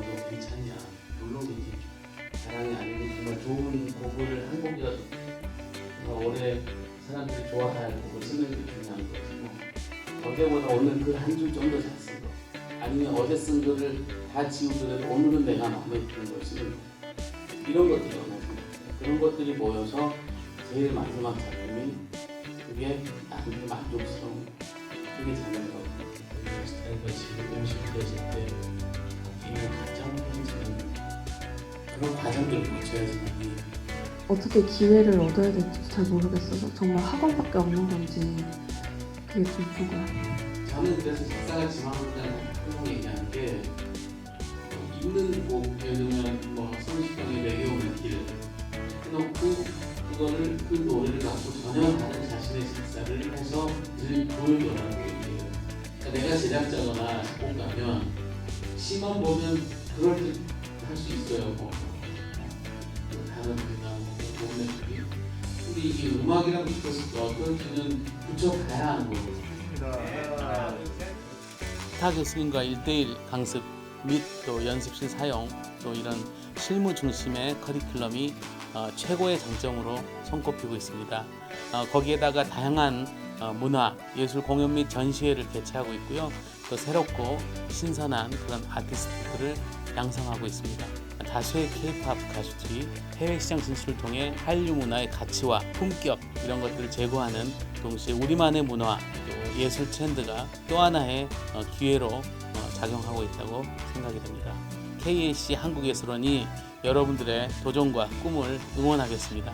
너도 괜찮냐 물론 자랑이 아니고 정말 좋은 곡을 한 곡이라도 올해 사람들이 좋아할 곡을 쓰는 게 중요한 거지 어제보다 오늘 그한줄 좀 더 잘 쓰고 아니면 어제 쓴 글을 다 지우더라도 오늘은 내가 마음에 드는 걸 쓰는 거 이런 것들이 너무 그런 것들이 모여서 제일 마지막 작품이 그게 나중에 만족스러운 그게 자는 거. 스타일과 지금 50대, 10대 때 바뀌는 가장 힘든 그런 과정들을 거쳐야지만 어떻게 기회를 얻어야 될지 잘 모르겠어서 정말 학원밖에 없는 건지 그게 좀 궁금해요. 저는 그래서 작사가 지망한다는 항상 얘기하는 게 어, 있는 곡 예를 들면 뭐 성시경의 내게 오는 길 해놓고 그거를 그 노래를 갖고 전혀 다른 자신의 작사를 해서 늘 보여줘라고 얘기해요. 그러니까 내가 제작자거나 작곡가면 시만 보면 그럴 듯할수 있어요. 뭐그 단어들이나 뭐 몸의 크기. 근데 이게 음악이랑 붙었을 때 어떨 때는 붙여가야 하는 거거든요. 스타 교수님과 1대1 강습 및 또 연습실 사용 또 이런 실무 중심의 커리큘럼이 어, 최고의 장점으로 손꼽히고 있습니다. 어, 거기에다가 다양한 어, 문화, 예술 공연 및 전시회를 개최하고 있고요. 또 새롭고 신선한 그런 아티스트들을 양성하고 있습니다. 다수의 K-팝 가수들이 해외 시장 진출을 통해 한류 문화의 가치와 품격 이런 것들을 제고하는 동시에 우리만의 문화 또 예술 트렌드가 또 하나의 어, 기회로 어, 작용하고 있다고 생각이 됩니다. KAC 한국예술원이 여러분들의 도전과 꿈을 응원하겠습니다.